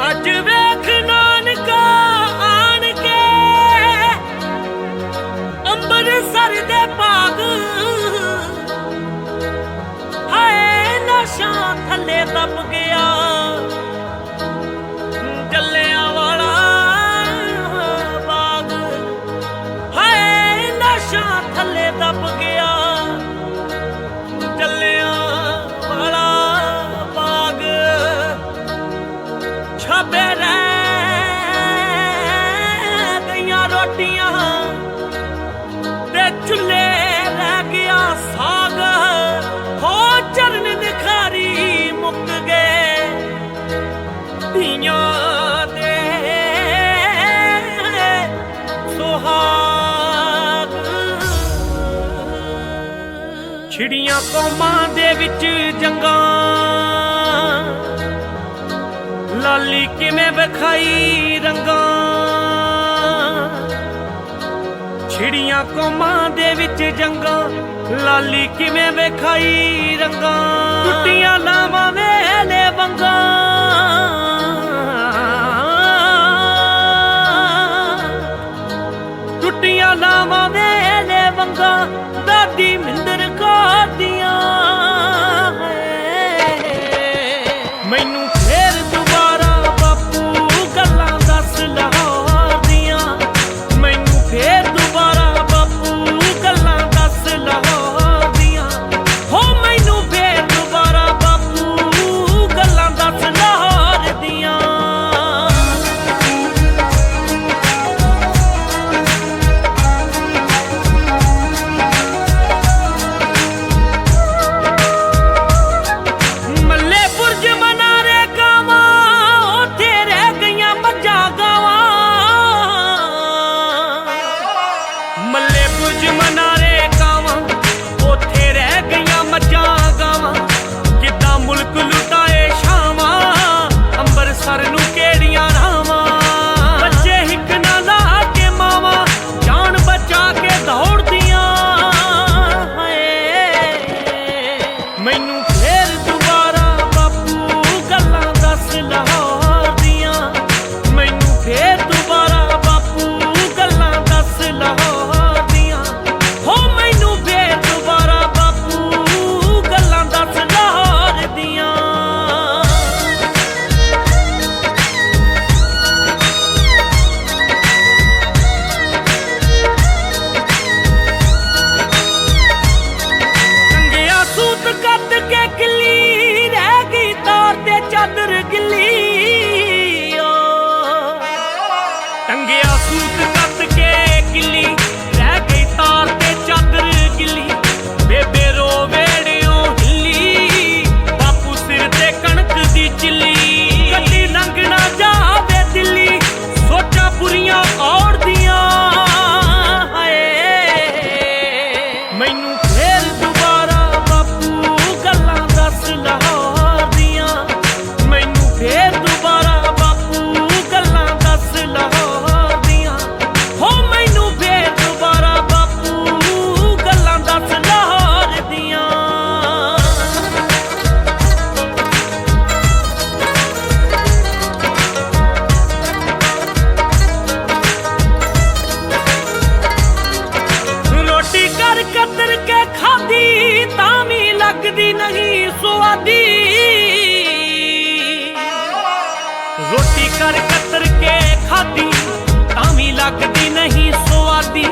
I do. ਛਿੜੀਆਂ ਕੌਮਾਂ ਦੇ ਵਿੱਚ ਜੰਗਾਂ। ਲਾਲੀ ਕਿਵੇਂ ਵਿਖਾਈ ਰੰਗਾਂ। ਛਿੜੀਆਂ ਕੌਮਾਂ ਦੇ ਵਿੱਚ ਜੰਗਾਂ, ਲਾਲੀ ਕਿਵੇਂ ਵਿਖਾਈ ਰੰਗਾਂ। ਟੁੱਟੀਆਂ ਲਾਵਾਂ ਵੇਲੇ ਵੰਗਾਂ। in the home. रोटी कर कतर के खादी तामी लगती नहीं सुवादी